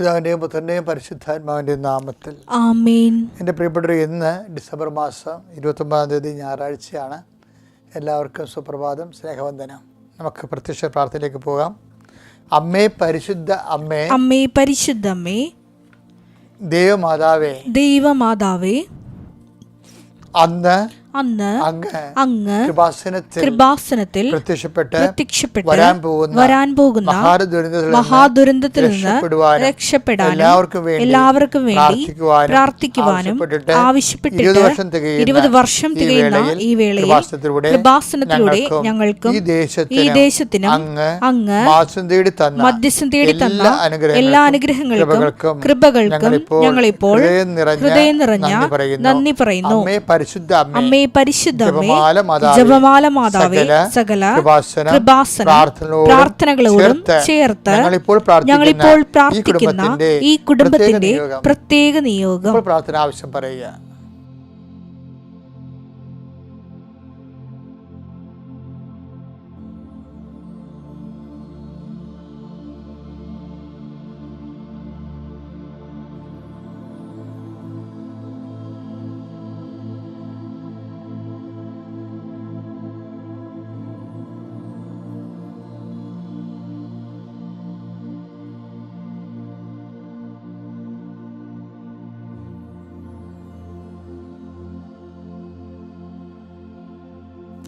പിതാവിന്റെയും പുത്രന്റെയും പരിശുദ്ധാത്മാവിന്റെയും നാമത്തിൽ. ആമേൻ. എന്റെ പ്രിയപ്പെട്ടവർ ഇന്ന് ഡിസംബർ മാസം ഇരുപത്തൊമ്പതാം തീയതി ഞായറാഴ്ചയാണ്. എല്ലാവർക്കും സുപ്രഭാതം സ്നേഹവന്ദനം. നമുക്ക് പ്രത്യക്ഷ പ്രാർത്ഥനയിലേക്ക് പോകാം. അമ്മേ പരിശുദ്ധ അമ്മേ. അമ്മേ പരിശുദ്ധ അമ്മേ. ദൈവമാതാവേ. ദൈവമാതാവേ. അന്ന് അന്ന് അങ്ങ് അങ്ങ് കൃപാസനത്തിൽ പ്രത്യക്ഷപ്പെട്ട് വരാൻ പോകുന്ന വരാൻ പോകുന്ന മഹാദുരന്തത്തിൽ നിന്ന് രക്ഷപ്പെടാൻ എല്ലാവർക്കും വേണ്ടി പ്രാർത്ഥിക്കുവാനും ആവശ്യപ്പെട്ടിട്ട് ഇരുപത് വർഷം തികയുന്ന ഈ വേളയിൽ കൃപാസനത്തിലൂടെ ഞങ്ങൾക്കും ഈ ദേശത്തിനും അങ്ങ് മധ്യസ്ഥം തേടി തന്ന എല്ലാ അനുഗ്രഹങ്ങൾക്കും കൃപകൾക്കും ഞങ്ങളിപ്പോൾ ഹൃദയം നിറഞ്ഞ നന്ദി പറയുന്നു. നന്ദി പറയുന്നു അമ്മേ പരിശുദ്ധ അമ്മേ അമ്മേ പരിശുദ്ധമേ ജപമാല മാതാവേ, സകല കൃപാസനം, പ്രാർത്ഥനകളോടും ചേർത്ത് ഞങ്ങളിപ്പോൾ പ്രാർത്ഥിക്കുന്ന ഈ കുടുംബത്തിന്റെ പ്രത്യേക നിയോഗം. പ്രാർത്ഥന ആവശ്യം പറയുക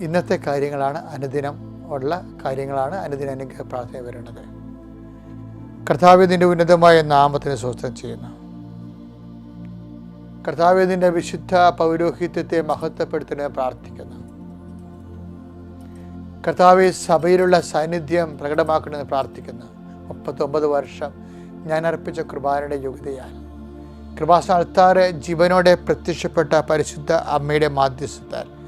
ഇന്നത്തെ കാര്യങ്ങളാണ് അനുദിനം ഉള്ള കാര്യങ്ങളാണ് അനുദിന അനുഗ്രഹ പ്രാർത്ഥന വരേണ്ടത് കർത്താവ്യതിന്റെ ഉന്നതമായ നാമത്തിന് സ്വസ്ഥം ചെയ്യുന്നു. കർത്താവ്യതിന്റെ വിശുദ്ധ പൗരോഹിത്യത്തെ മഹത്വപ്പെടുത്തുന്നതിന് പ്രാർത്ഥിക്കുന്നു. കർത്താവ് സഭയിലുള്ള സാന്നിധ്യം പ്രകടമാക്കണമെന്ന് പ്രാർത്ഥിക്കുന്നു. മുപ്പത്തൊമ്പത് വർഷം ഞാൻ അർപ്പിച്ച കൃപാനയുടെ യോഗ്യതയാൽ. കൃപാസ്ഥാനത്താറ് ജീവനോടെ പ്രത്യക്ഷപ്പെട്ട പരിശുദ്ധ അമ്മയുടെ മാധ്യസ്ഥത്താൽ.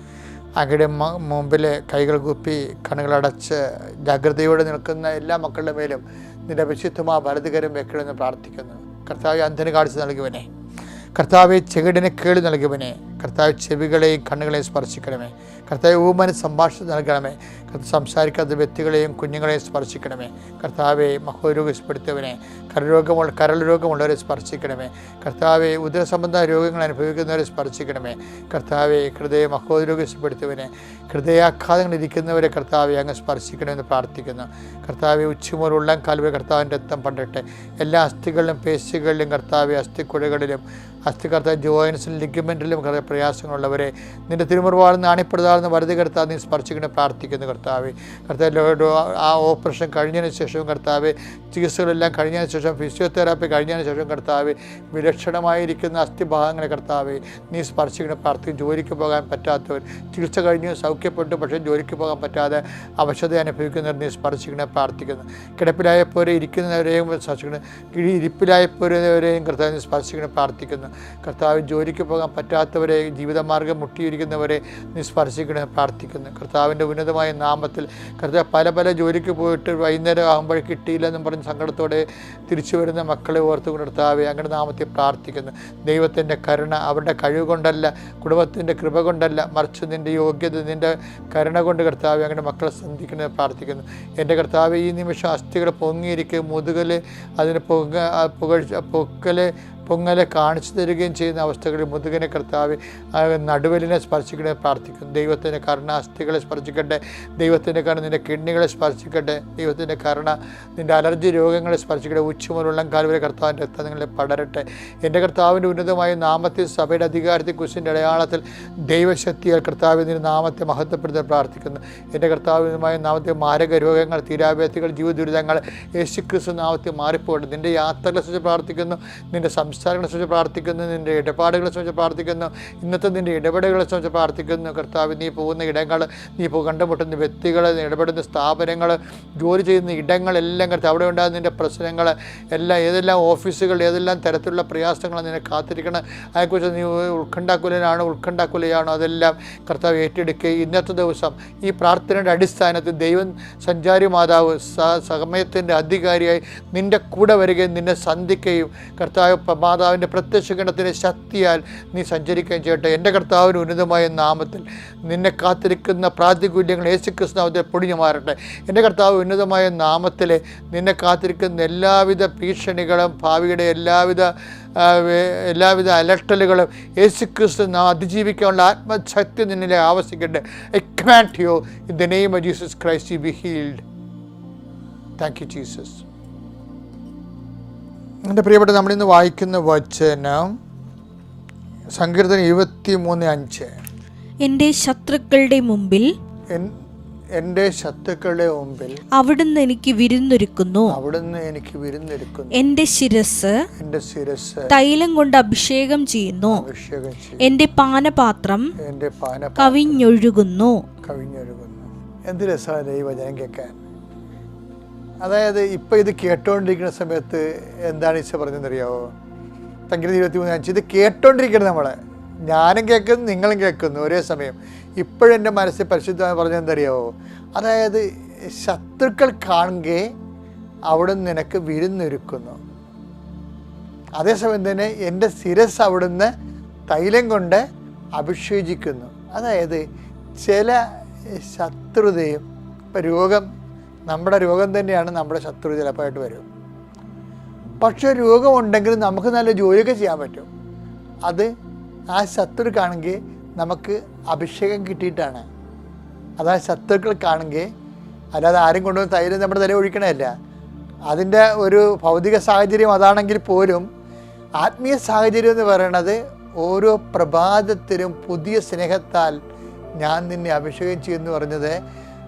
അങ്ങയുടെ മുമ്പിൽ കൈകൾ കുപ്പി കണ്ണുകളടച്ച് ജാഗ്രതയോടെ നിൽക്കുന്ന എല്ലാ മക്കളുടെ മേലും നിന്റെ വിശുദ്ധമായ വലതുകരം വെക്കണമെന്ന് പ്രാർത്ഥിക്കുന്നു. കർത്താവ് അന്ധന് കാഴ്ച നൽകുവനെ. കർത്താവെ ചെകിടിന് കേളി നൽകുവനെ. കർത്താവ് ചെവികളെയും കണ്ണുകളെയും സ്പർശിക്കണമേ. കർത്താവ് ഊമന് സംഭാഷണം നൽകണമേ. കർത്താവ് സംസാരിക്കാത്ത വ്യക്തികളെയും കുഞ്ഞുങ്ങളെയും സ്പർശിക്കണമേ. കർത്താവെ മഹോരോഗപ്പെടുത്തിയവനെ കരരോഗമുള്ള കരൾ രോഗമുള്ളവരെ സ്പർശിക്കണമേ. കർത്താവെ ഉദര സംബന്ധ രോഗങ്ങൾ അനുഭവിക്കുന്നവരെ സ്പർശിക്കണമേ. കർത്താവെ ഹൃദയ മഹോരോഗപ്പെടുത്തിയവനെ ഹൃദയാഘാതങ്ങൾ ഇരിക്കുന്നവരെ കർത്താവെ അങ്ങ് സ്പർശിക്കണമെന്ന് പ്രാർത്ഥിക്കുന്നു. കർത്താവെ ഉച്ചമുതൽ ഉള്ളം കാലുവെ കർത്താവിന്റെ രക്തം പണ്ടിട്ട് എല്ലാ അസ്ഥികളിലും പേശികളിലും കർത്താവെ അസ്ഥിക്കുഴകളിലും അസ്ഥി കർത്താവ് ജോയിൻസിലും ലിഗമെന്റിലും പ്രയാസങ്ങളുള്ളവരെ നിന്റെ തിരുമുറവാളിൽ നാണിപ്പെടുതാണെന്ന് വരുതി കർത്താവ് നീ സ്പർശിക്കണം പ്രാർത്ഥിക്കുന്നു കർത്താവ്. കർത്താവ് ആ ഓപ്പറേഷൻ കഴിഞ്ഞതിന് ശേഷവും കർത്താവ് ചികിത്സകളെല്ലാം കഴിഞ്ഞതിന് ശേഷം ഫിസിയോതെറാപ്പി കഴിഞ്ഞതിന് ശേഷം കർത്താവ് വിലക്ഷണമായിരിക്കുന്ന അസ്ഥിഭാഗങ്ങളെ കർത്താവ് നീ സ്പർശിക്കണം പ്രാർത്ഥിക്കും ജോലിക്ക് പോകാൻ പറ്റാത്തവർ ചികിത്സ കഴിഞ്ഞ് സൗഖ്യപ്പെട്ടു പക്ഷേ ജോലിക്ക് പോകാൻ പറ്റാതെ അവശത അനുഭവിക്കുന്നവർ നീ സ്പർശിക്കണം പ്രാർത്ഥിക്കുന്നു. കിടപ്പിലായപ്പോരെ ഇരിക്കുന്നവരെയും സ്പർശിക്കണം ഇരിപ്പിലായപ്പോരെയും കർത്താവ് നീ സ്പർശിക്കണം പ്രാർത്ഥിക്കുന്നു. കർത്താവ് ജോലിക്ക് പോകാൻ പറ്റാത്തവരെ ജീവിതമാർഗം മുട്ടിയിരിക്കുന്നവരെ നീ സ്പർശിക്കണേ പ്രാർത്ഥിക്കുന്നു. കർത്താവിന്റെ ഉന്നതമായ നാമത്തിൽ കർത്താവ് പല പല ജോലിക്ക് പോയിട്ട് വൈകുന്നേരം ആകുമ്പോൾ കിട്ടിയില്ലെന്നും പറഞ്ഞ് സങ്കടത്തോടെ തിരിച്ചു വരുന്ന മക്കളെ ഓർത്തുകൊണ്ട് കർത്താവെ അങ്ങനെ നാമത്തിൽ പ്രാർത്ഥിക്കുന്നു. ദൈവത്തിന്റെ കരുണ അവരുടെ കഴിവ് കൊണ്ടല്ല കുടുംബത്തിന്റെ കൃപ കൊണ്ടല്ല മറിച്ച് നിന്റെ യോഗ്യത നിന്റെ കരുണ കൊണ്ട് കർത്താവെ അങ്ങനെ മക്കളെ സന്ധിക്കുന്നത് പ്രാർത്ഥിക്കുന്നു. എന്റെ കർത്താവ് ഈ നിമിഷം അസ്ഥികൾ പൊങ്ങിയിരിക്കുക മുതുകൽ അതിന് ആ പുകഴ്ച പൊക്കൽ പൊങ്ങലെ കാണിച്ചു തരികയും ചെയ്യുന്ന അവസ്ഥകളിൽ മുതുകനെ കർത്താവ് നടുവലിനെ സ്പർശിക്കണേ പ്രാർത്ഥിക്കുന്നു. ദൈവത്തിന്റെ കരുണ അസ്ഥികളെ സ്പർശിക്കട്ടെ. ദൈവത്തിന്റെ കരുണ നിന്റെ കിഡ്നികളെ സ്പർശിക്കട്ടെ. ദൈവത്തിന്റെ കരുണ നിന്റെ അലർജി രോഗങ്ങളെ സ്പർശിക്കട്ടെ. ഉച്ചമുരുള്ളം കാലുവരെ കർത്താവിന്റെ രക്തം നിങ്ങളെ പടരട്ടെ. എന്റെ കർത്താവിന്റെ ഉന്നതമായ നാമത്തിൽ സഭയുടെ അധികാരത്തിൽ കുശിന്റെ അടയാളത്തിൽ ദൈവശക്തിയാൽ കർത്താവിന്റെ നാമത്തെ മഹത്വപ്പെടുത്താൻ പ്രാർത്ഥിക്കുന്നു. എന്റെ കർത്താവിനുമായ നാമത്തെ മാരക രോഗങ്ങൾ തീരാവേത്തികൾ ജീവദുരിതങ്ങൾ യേശുക്രിസ്തു നാമത്തെ മാറിപ്പോകട്ടെ. നിന്റെ യാത്രകളെ സംബന്ധിച്ച് പ്രാർത്ഥിക്കുന്നു. നിന്റെ സംസാരങ്ങളെ സംബന്ധിച്ച് പ്രാർത്ഥിക്കുന്നു നിന്റെ ഇടപാടുകളെ സംബന്ധിച്ച് പ്രാർത്ഥിക്കുന്നു ഇന്നത്തെ നിന്റെ ഇടപെടലുകളെ സംബന്ധിച്ച് പ്രാർത്ഥിക്കുന്നു. കർത്താവ് നീ പോകുന്ന ഇടങ്ങൾ നീ പോ കണ്ടുമുട്ടുന്ന വ്യക്തികൾ ഇടപെടുന്ന സ്ഥാപനങ്ങൾ ജോലി ചെയ്യുന്ന ഇടങ്ങളെല്ലാം കർത്താവ് അവിടെ ഉണ്ടാകുന്ന നിന്റെ പ്രശ്നങ്ങൾ എല്ലാം ഏതെല്ലാം ഓഫീസുകൾ ഏതെല്ലാം തരത്തിലുള്ള പ്രയാസങ്ങൾ നിന്നെ കാത്തിരിക്കണം അതിനെക്കുറിച്ച് നീ ഉത്കണ്ഠാക്കുലനാണോ ഉത്കണ്ഠാക്കുലയാണോ അതെല്ലാം കർത്താവ് ഏറ്റെടുക്കുകയും ഇന്നത്തെ ദിവസം ഈ പ്രാർത്ഥനയുടെ അടിസ്ഥാനത്തിൽ ദൈവം സഞ്ചാരി മാതാവ് സ സമയത്തിന്റെ അധികാരിയായി നിന്റെ കൂടെ വരികയും നിന്നെ സന്ധിക്കുകയും കർത്താവ് മാതാവിന്റെ പ്രത്യക്ഷ ഗണത്തിന്റെ ശക്തിയാൽ നീ സഞ്ചരിക്കുകയും ചെയ്യട്ടെ. എന്റെ കർത്താവിന് ഉന്നതമായ നാമത്തിൽ നിന്നെ കാത്തിരിക്കുന്ന പ്രാതികൂല്യങ്ങൾ യേശുക്രിസ്തു നാമത്തിൽ പൊടിഞ്ഞു മാറട്ടെ. എന്റെ കർത്താവ് ഉന്നതമായ നാമത്തിൽ നിന്നെ കാത്തിരിക്കുന്ന എല്ലാവിധ ഭീഷണികളും ഭാവിയുടെ എല്ലാവിധ എല്ലാവിധ അലട്ടലുകളും യേശുക്രിസ്തു നാം അതിജീവിക്കാനുള്ള ആത്മശക്തി നിന്നിലെ ആവശ്യിക്കട്ടെ I command you in the name of Jesus Christ be healed thank you Jesus എന്റെ പ്രിയപ്പെട്ട നമ്മളിന്ന് വായിക്കുന്ന വചനം സങ്കീർത്തനം ഇരുപത്തി മൂന്ന് അഞ്ച്. എന്റെ ശത്രുക്കളുടെ മുമ്പിൽ എൻ- എന്റെ ശത്രുക്കളുടെ മുമ്പിൽ അവിടുന്ന് എനിക്ക് വിരുന്നൊരുക്കുന്നു. അവിടുന്ന് എനിക്ക് വിരുന്നൊരുക്കുന്നു. എന്റെ ശിരസ് എന്റെ ശിരസ് തൈലം കൊണ്ട് അഭിഷേകം ചെയ്യുന്നു. അഭിഷേകം എന്റെ പാനപാത്രം എന്റെ പാന കവിഞ്ഞൊഴുകുന്നു. കവിഞ്ഞൊഴുകുന്നു. എന്ത് രസമാണ് ഈ വചനം കേൾക്കാൻ? അതായത് ഇപ്പം ഇത് കേട്ടോണ്ടിരിക്കുന്ന സമയത്ത് എന്താണ് ഈശോ പറഞ്ഞതെന്നറിയാവോ സംഗീതം ഇരുപത്തി മൂന്ന് അഞ്ച്. ഇത് കേട്ടോണ്ടിരിക്കണം നമ്മൾ ഞാനും കേൾക്കുന്നു നിങ്ങളും കേൾക്കുന്നു ഒരേ സമയം. ഇപ്പോഴെന്റെ മനസ്സിൽ പരിശുദ്ധമായി പറഞ്ഞെന്തറിയാവോ അതായത് ശത്രുക്കൾ കാണുകെ അവിടെ നിനക്ക് വിരുന്നൊരുക്കുന്നു. അതേസമയം തന്നെ എന്റെ ശിരസ് അവിടുന്ന് തൈലം കൊണ്ട് അഭിഷേചിക്കുന്നു അതായത് ചില ശത്രുതയും രോഗം നമ്മുടെ രോഗം തന്നെയാണ് നമ്മുടെ ശത്രു ചിലപ്പോഴായിട്ട് വരും. പക്ഷെ രോഗമുണ്ടെങ്കിൽ നമുക്ക് നല്ല ജോലിയൊക്കെ ചെയ്യാൻ പറ്റും. അത് ആ ശത്രുക്കാണെങ്കിൽ നമുക്ക് അഭിഷേകം കിട്ടിയിട്ടാണ്. അതാ ശത്രുക്കൾക്കാണെങ്കിൽ അല്ലാതെ ആരും കൊണ്ടുവന്ന് തൈര് നമ്മുടെ തല ഒഴിക്കണമല്ല അതിന്റെ ഒരു ഭൗതിക സാഹചര്യം അതാണെങ്കിൽ പോലും ആത്മീയ സാഹചര്യം എന്ന് പറയണത് ഓരോ പ്രഭാതത്തിലും പുതിയ സ്നേഹത്താൽ ഞാൻ നിന്നെ അഭിഷേകം ചെയ്യുമെന്ന് പറഞ്ഞത്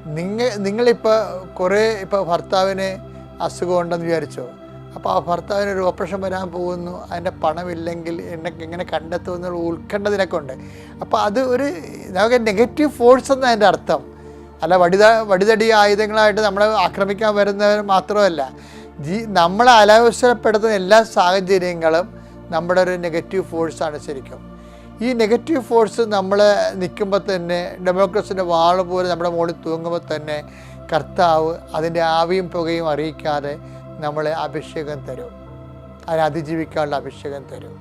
നിങ്ങൾ നിങ്ങളിപ്പോൾ കുറേ ഇപ്പോൾ ഭർത്താവിന് അസുഖം ഉണ്ടെന്ന് വിചാരിച്ചോ? അപ്പോൾ ആ ഭർത്താവിന് ഒരു ഓപ്പറേഷൻ വരാൻ പോകുന്നു അതിന്റെ പണമില്ലെങ്കിൽ എന്നെ എങ്ങനെ കണ്ടെത്തുമെന്നുള്ള ഉത്കണ്ഠ നിനക്കുണ്ട് അപ്പോൾ അത് ഒരു നമുക്ക് നെഗറ്റീവ് ഫോഴ്സ് എന്നാണ് അതിന്റെ അർത്ഥം. അല്ല വടിത വടിതടി ആയുധങ്ങളായിട്ട് നമ്മളെ ആക്രമിക്കാൻ വരുന്നവർ മാത്രമല്ല ജീ നമ്മളെ അലവസരപ്പെടുത്തുന്ന എല്ലാ സാഹചര്യങ്ങളും നമ്മുടെ ഒരു നെഗറ്റീവ് ഫോഴ്സാണ് ശരിക്കും. ഈ നെഗറ്റീവ് ഫോഴ്സ് നമ്മൾ നിൽക്കുമ്പോൾ തന്നെ ഡെമോക്രസിന്റെ വാൾ പോലെ നമ്മുടെ മുകളിൽ തൂങ്ങുമ്പോൾ തന്നെ കർത്താവ് അതിന്റെ ആവിയും പുകയും അറിയിക്കാതെ നമ്മളെ അഭിഷേകം തരും. അതിനെ അതിജീവിക്കാനുള്ള അഭിഷേകം തരും.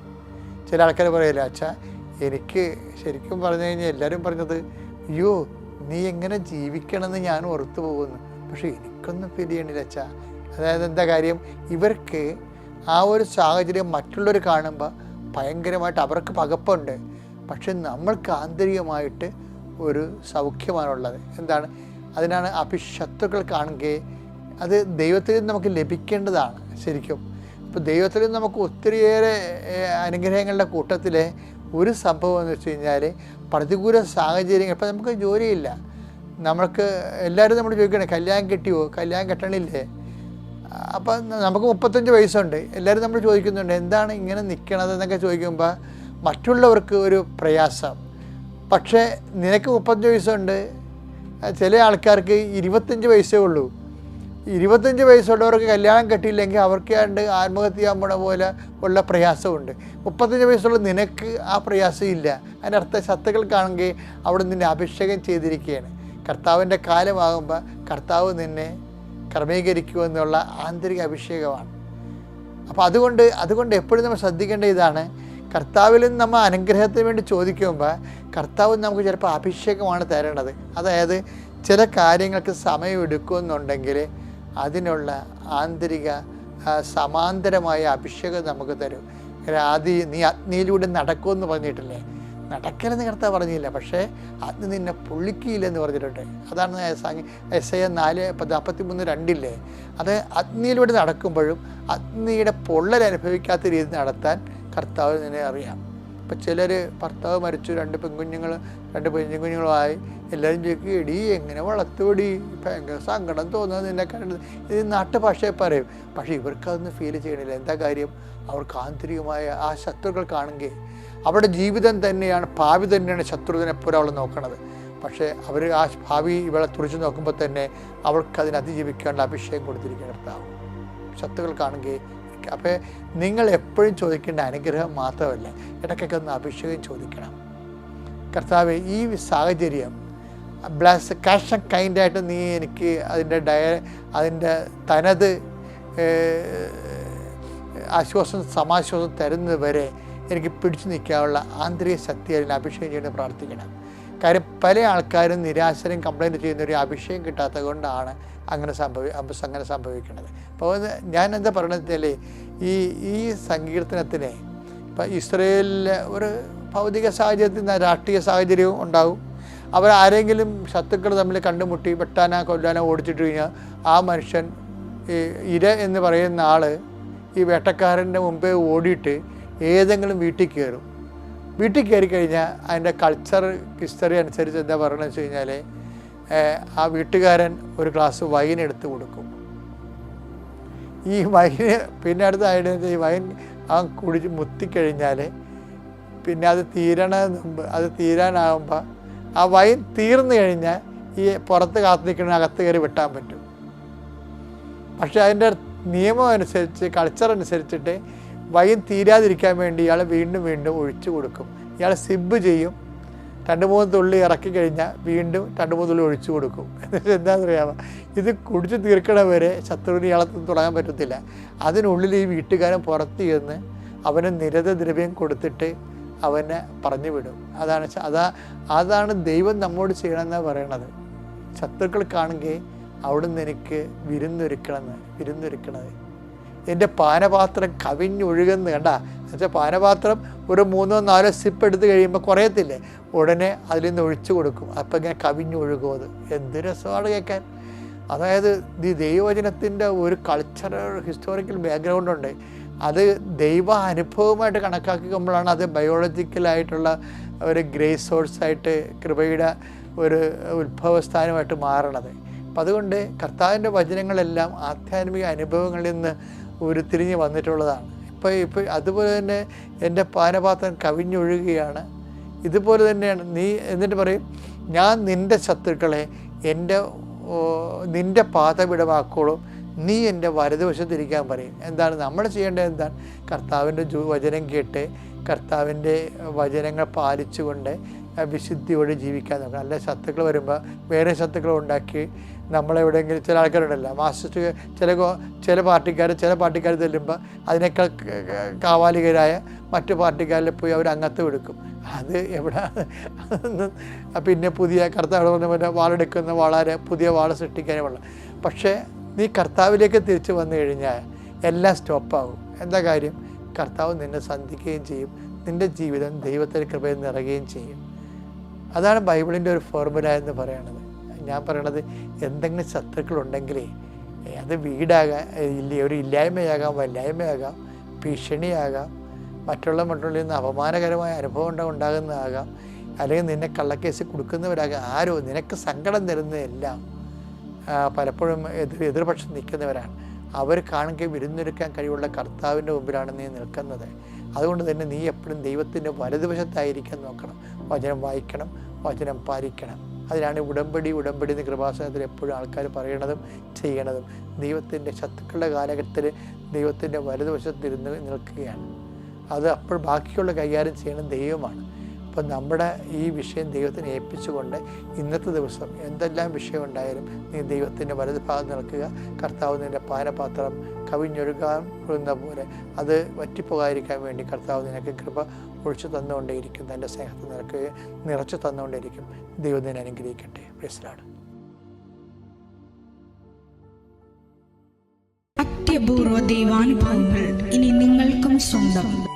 ചില ആൾക്കാർ പറയില്ല അച്ഛാ എനിക്ക് ശരിക്കും പറഞ്ഞു കഴിഞ്ഞാൽ എല്ലാവരും പറഞ്ഞത് അയ്യോ നീ എങ്ങനെ ജീവിക്കണമെന്ന് ഞാൻ ഓർത്തു പോകുന്നു. പക്ഷേ എനിക്കൊന്നും ഫീൽ ചെയ്യണില്ല അച്ഛാ. അതായത് എന്താ കാര്യം? ഇവർക്ക് ആ ഒരു സാഹചര്യം മറ്റുള്ളവർ കാണുമ്പോൾ ഭയങ്കരമായിട്ട് അവർക്ക് പകപ്പുണ്ട്. പക്ഷെ നമ്മൾക്ക് ആന്തരികമായിട്ട് ഒരു സൗഖ്യമാണുള്ളത്. എന്താണ്? അതിനാണ് അഭിശത്രുക്കൾ കാണുകയെ. അത് ദൈവത്തിൽ നിന്ന് നമുക്ക് ലഭിക്കേണ്ടതാണ് ശരിക്കും. അപ്പോൾ ദൈവത്തിൽ നിന്ന് നമുക്ക് ഒത്തിരിയേറെ അനുഗ്രഹങ്ങളുടെ കൂട്ടത്തിൽ ഒരു സംഭവം എന്ന് വെച്ച് കഴിഞ്ഞാൽ പ്രതികൂല സാഹചര്യങ്ങൾ. ഇപ്പം നമുക്ക് ജോലിയില്ല. നമ്മൾക്ക് എല്ലാവരും നമ്മൾ ചോദിക്കണേ കല്യാണം കിട്ടിയോ? കല്യാണം കെട്ടണില്ലേ? അപ്പം നമുക്ക് മുപ്പത്തഞ്ച് വയസ്സുണ്ട്. എല്ലാവരും നമ്മൾ ചോദിക്കുന്നുണ്ട് എന്താണ് ഇങ്ങനെ നിൽക്കണത് എന്നൊക്കെ ചോദിക്കുമ്പോൾ മറ്റുള്ളവർക്ക് ഒരു പ്രയാസം. പക്ഷേ നിനക്ക് മുപ്പത്തഞ്ച് വയസ്സുണ്ട്. ചില ആൾക്കാർക്ക് ഇരുപത്തഞ്ച് വയസ്സേ ഉള്ളൂ. ഇരുപത്തഞ്ച് വയസ്സുള്ളവർക്ക് കല്യാണം കെട്ടിയില്ലെങ്കിൽ അവർക്ക് കണ്ട് ആത്മഹത്യ ചെയ്യാൻ പോലെ ഉള്ള പ്രയാസമുണ്ട്. മുപ്പത്തഞ്ച് വയസ്സുള്ള നിനക്ക് ആ പ്രയാസം ഇല്ല. അതിന്റെ അർത്ഥം ശത്രുക്കൾ കാണുകയും അവിടെ നിന്നെ അഭിഷേകം ചെയ്തിരിക്കുകയാണ്. കർത്താവിന്റെ കാലമാകുമ്പോൾ കർത്താവ് നിന്നെ ക്രമീകരിക്കുമെന്നുള്ള ആന്തരിക അഭിഷേകമാണ്. അപ്പോൾ അതുകൊണ്ട് അതുകൊണ്ട് എപ്പോഴും നമ്മൾ ശ്രദ്ധിക്കേണ്ട ഇതാണ് കർത്താവിൽ നിന്ന് നമ്മൾ അനുഗ്രഹത്തിന് വേണ്ടി ചോദിക്കുമ്പോൾ കർത്താവ് നമുക്ക് ചിലപ്പോൾ അഭിഷേകമാണ് തരേണ്ടത്. അതായത് ചില കാര്യങ്ങൾക്ക് സമയം എടുക്കുമെന്നുണ്ടെങ്കിൽ അതിനുള്ള ആന്തരിക സമാന്തരമായ അഭിഷേകം നമുക്ക് തരും. ആദ്യം നീ അഗ്നിയിലൂടെ നടക്കുമെന്ന് പറഞ്ഞിട്ടില്ലേ? നടക്കലെന്ന് കർത്താവ് പറഞ്ഞില്ല. പക്ഷേ അത് നിന്നെ പൊള്ളിക്കിയില്ലെന്ന് പറഞ്ഞിട്ടുണ്ട്. അതാണ് എസ് ഐ നാല് നാൽപ്പത്തി മൂന്ന് രണ്ടില്ലേ? അത് അഗ്നിയിലൂടെ നടക്കുമ്പോഴും അഗ്നിയുടെ പൊള്ളൽ അനുഭവിക്കാത്ത രീതി നടത്താൻ കർത്താവ് നിന്നെ അറിയാം. ഇപ്പം ചിലർ ഭർത്താവ് മരിച്ചു രണ്ട് പെൺകുഞ്ഞുങ്ങൾ രണ്ട് പെൺകുഞ്ഞുങ്ങളുമായി എല്ലാവരും ചോദിക്കും എടി എങ്ങനെ വളർത്തുപടി ഭയങ്കര സങ്കടം തോന്നുന്നത് നിന്നെ കണ്ടത് ഇത് നാട്ടുഭാഷയെ പറയും. പക്ഷേ ഇവർക്കതൊന്നും ഫീൽ ചെയ്യണില്ല. എന്താ കാര്യം? അവർക്ക് ആന്തരികമായ ആ ശത്രുക്കൾ കാണുകയെ അവരുടെ ജീവിതം തന്നെയാണ് ഭാവി തന്നെയാണ് ശത്രുവിനെ പോലെ അവൾ നോക്കണത്. പക്ഷേ അവർ ആ ഭാവി ഇവളെ തുറച്ചു നോക്കുമ്പോൾ തന്നെ അവൾക്ക് അതിനെ അതിജീവിക്കാനുള്ള അഭിഷേകം കൊടുത്തിരിക്കുന്ന ഭർത്താവ്. ശത്രുക്കൾ കാണുകയും അപ്പോൾ നിങ്ങൾ എപ്പോഴും ചോദിക്കേണ്ട അനുഗ്രഹം മാത്രമല്ല ഇടയ്ക്കൊക്കെ ഒന്ന് അഭിഷേകം ചോദിക്കണം. കർത്താവ് ഈ സാഹചര്യം ബ്ലസ് കാഷ് ആൻഡ് കൈൻഡായിട്ട് നീ എനിക്ക് അതിന്റെ ഡയ അതിന്റെ തനത് ആശ്വാസം സമാശ്വാസം തരുന്നത് വരെ എനിക്ക് പിടിച്ചു നിൽക്കാനുള്ള ആന്തരിക ശക്തി അതിന് അഭിഷേകം ചെയ്ത് പ്രാർത്ഥിക്കണം. കാര്യം പല ആൾക്കാരും നിരാശരും കംപ്ലൈന്റ് ചെയ്യുന്ന ഒരു അഭിഷേകം കിട്ടാത്തത് കൊണ്ടാണ് അങ്ങനെ സംഭവി അങ്ങനെ സംഭവിക്കുന്നത് അപ്പോൾ ഞാൻ എന്താ പറയണത് വെച്ചാൽ ഈ ഈ സങ്കീർത്തനത്തിനെ ഇപ്പം ഇസ്രയേലിലെ ഒരു ഭൗതിക സാഹചര്യത്തിൽ രാഷ്ട്രീയ സാഹചര്യവും ഉണ്ടാവും. അവർ ആരെങ്കിലും ശത്രുക്കൾ തമ്മിൽ കണ്ടുമുട്ടി വെട്ടാനോ കൊല്ലാനോ ഓടിച്ചിട്ട് കഴിഞ്ഞാൽ ആ മനുഷ്യൻ ഇര എന്ന് പറയുന്ന ആൾ ഈ വേട്ടക്കാരന്റെ മുമ്പേ ഓടിയിട്ട് ഏതെങ്കിലും വീട്ടിൽ കയറും. വീട്ടിൽ കയറി കഴിഞ്ഞാൽ അതിന്റെ കൾച്ചർ ഹിസ്റ്ററി അനുസരിച്ച് എന്താ പറയണമെന്ന് വെച്ച് കഴിഞ്ഞാൽ ആ വീട്ടുകാരൻ ഒരു ഗ്ലാസ് വൈൻ എടുത്ത് കൊടുക്കും. ഈ വൈന് പിന്നെ അടുത്ത ആയിട്ട് ഈ വൈൻ ആ കുടിച്ച് മുത്തിക്കഴിഞ്ഞാൽ പിന്നെ അത് തീരണ അത് തീരാനാകുമ്പോൾ ആ വൈൻ തീർന്നു കഴിഞ്ഞാൽ ഈ പുറത്ത് കാത്തു നിൽക്കുന്ന അകത്ത് കയറി വെട്ടാൻ പറ്റും. പക്ഷേ അതിന്റെ നിയമം അനുസരിച്ച് കൾച്ചർ അനുസരിച്ചിട്ട് വൈൻ തീരാതിരിക്കാൻ വേണ്ടി ഇയാൾ വീണ്ടും വീണ്ടും ഒഴിച്ചു കൊടുക്കും. ഇയാൾ സിബ് ചെയ്യും. രണ്ട് മൂന്ന് തുള്ളി ഇറക്കി കഴിഞ്ഞാൽ വീണ്ടും രണ്ട് മൂന്ന് തുള്ളി ഒഴിച്ചു കൊടുക്കും. എന്നിട്ട് എന്താണെന്ന് അറിയാമോ ഇത് കുടിച്ച് തീർക്കണ വരെ ശത്രുവിന് ഇയാളെ തുടങ്ങാൻ പറ്റത്തില്ല. അതിനുള്ളിൽ ഈ വീട്ടുകാരൻ പുറത്ത് ചെന്ന് അവന് നിരത ദ്രവ്യം കൊടുത്തിട്ട് അവനെ പറഞ്ഞു വിടും. അതാണ് അതാ അതാണ് ദൈവം നമ്മോട് ചെയ്യണമെന്നാണ് പറയണത്. ശത്രുക്കൾ കാണുകയും അവിടുന്ന് എനിക്ക് വിരുന്നൊരുക്കണമെന്ന് വിരുന്നൊരുക്കണത്. എന്റെ പാനപാത്രം കവിഞ്ഞൊഴുകുന്ന കണ്ട? എന്നുവെച്ചാൽ പാനപാത്രം ഒരു മൂന്നോ നാലോ സിപ്പ് എടുത്ത് കഴിയുമ്പോൾ കുറയത്തില്ലേ? ഉടനെ അതിൽ നിന്ന് ഒഴിച്ചു കൊടുക്കും. അപ്പം ഇങ്ങനെ കവിഞ്ഞൊഴുകും അത്. എന്ത് രസമാണ് കേൾക്കാൻ. അതായത് ഈ ദൈവവചനത്തിന്റെ ഒരു കൾച്ചറൽ ഹിസ്റ്റോറിക്കൽ ബാക്ക്ഗ്രൗണ്ട് ഉണ്ട്. അത് ദൈവ അനുഭവമായിട്ട് കണക്കാക്കുമ്പോഴാണ് അത് ബയോളജിക്കലായിട്ടുള്ള ഒരു ഗ്രേസ് സോഴ്സായിട്ട് കൃപയുടെ ഒരു ഉത്ഭവസ്ഥാനമായിട്ട് മാറണത്. അപ്പം അതുകൊണ്ട് കർത്താവിന്റെ വചനങ്ങളെല്ലാം ആധ്യാത്മിക അനുഭവങ്ങളിൽ നിന്ന് ഉരുത്തിരിഞ്ഞ് വന്നിട്ടുള്ളതാണ്. ഇപ്പോൾ ഇപ്പോൾ അതുപോലെ തന്നെ എന്റെ പാനപാത്രം കവിഞ്ഞൊഴുകുകയാണ്. ഇതുപോലെ തന്നെയാണ് നീ എന്നിട്ട് പറയും ഞാൻ നിന്റെ ശത്രുക്കളെ എന്റെ നിന്റെ പാതപിടമാക്കോളും നീ എന്റെ വലതുവശത്തിരിക്കാൻ പറയും. എന്താണ് നമ്മൾ ചെയ്യേണ്ടത് എന്താണ്? കർത്താവിന്റെ വചനം കേട്ട് കർത്താവിന്റെ വചനങ്ങൾ പാലിച്ചുകൊണ്ട് വിശുദ്ധിയോടെ ജീവിക്കാൻ നോക്കണം. അല്ല ശത്രുക്കൾ വരുമ്പോൾ വേറെ ശത്രുക്കൾ ഉണ്ടാക്കി നമ്മളെവിടെയെങ്കിലും ചില ആൾക്കാരുണ്ടല്ലോ. മാസ്റ്റർ ചില ചില പാർട്ടിക്കാർ ചില പാർട്ടിക്കാർ ചെല്ലുമ്പോൾ അതിനേക്കാൾ കാവാലികരായ മറ്റു പാർട്ടിക്കാരിൽ പോയി അവർ അംഗത്ത് എടുക്കും. അത് എവിടെ? പിന്നെ പുതിയ കർത്താവ് പറഞ്ഞ പോലെ വാളെടുക്കുന്ന വളരെ പുതിയ വാൾ സൃഷ്ടിക്കാനേ ഉള്ളു. പക്ഷേ നീ കർത്താവിലേക്ക് തിരിച്ചു വന്നു കഴിഞ്ഞാൽ എല്ലാം സ്റ്റോപ്പാകും എന്താ കാര്യം? കർത്താവ് നിന്നെ സന്ധിക്കുകയും ചെയ്യും. നിന്റെ ജീവിതം ദൈവത്തിന്റെ കൃപയിൽ നിറയുകയും ചെയ്യും. അതാണ് ബൈബിളിന്റെ ഒരു ഫോർമുല എന്ന് പറയണത്. ഞാൻ പറയണത് എന്തെങ്കിലും ശത്രുക്കളുണ്ടെങ്കിലേ അത് വീടാകാം ഇല്ല ഒരു ഇല്ലായ്മയാകാം വല്ലായ്മയാകാം ഭീഷണിയാകാം മറ്റുള്ള മറ്റുള്ള അപമാനകരമായ അനുഭവം ഉണ്ട- ഉണ്ടാകുന്നതാകാം അല്ലെങ്കിൽ നിന്നെ കള്ളക്കേസ് കൊടുക്കുന്നവരാകാം ആരോ നിനക്ക് സങ്കടം തരുന്നതെല്ലാം പലപ്പോഴും എതിർ എതിർപക്ഷം നിൽക്കുന്നവരാണ്. അവർ കാണുക വിരുന്നൊരുക്കാൻ കഴിവുള്ള കർത്താവിന്റെ മുമ്പിലാണ് നീ നിൽക്കുന്നത്. അതുകൊണ്ട് തന്നെ നീ എപ്പോഴും ദൈവത്തിന്റെ വലതുവശത്തായിരിക്കാൻ നോക്കണം. വചനം വായിക്കണം വചനം പാലിക്കണം. അതിനാണ് ഉടമ്പടി ഉടമ്പടി എന്ന് കൃപാസനത്തിൽ എപ്പോഴും ആൾക്കാർ പറയണതും ചെയ്യണതും. ദൈവത്തിന്റെ ശത്രുക്കളുടെ കാലഘട്ടത്തിൽ ദൈവത്തിന്റെ വലതുവശത്തിരുന്ന് നിൽക്കുകയാണ്. അത് അപ്പോൾ ബാക്കിയുള്ള കൈകാര്യം ചെയ്യണം ദൈവമാണ്. അപ്പം നമ്മുടെ ഈ വിഷയം ദൈവത്തിന് ഏൽപ്പിച്ചുകൊണ്ട് ഇന്നത്തെ ദിവസം എന്തെല്ലാം വിഷയം ഉണ്ടായാലും നീ ദൈവത്തിന്റെ വലത് ഭാഗം നിൽക്കുക. കർത്താവ് നിന്റെ പാനപാത്രം കവിഞ്ഞൊഴുകാൻ പോകുന്ന പോലെ അത് വറ്റിപ്പോകാതിരിക്കാൻ വേണ്ടി കർത്താവ് നിനക്ക് കൃപ ഒഴിച്ചു തന്നുകൊണ്ടേയിരിക്കും. തന്റെ സ്നേഹത്തെ നിനക്ക് നിറച്ചു തന്നുകൊണ്ടേയിരിക്കും. ദൈവം നിന്നെ അനുഗ്രഹിക്കട്ടെ. പ്രിയസിലാണ് അത്യപൂർവ ദൈവാനുഭവങ്ങൾ ഇനി നിങ്ങൾക്കും സ്വന്തം.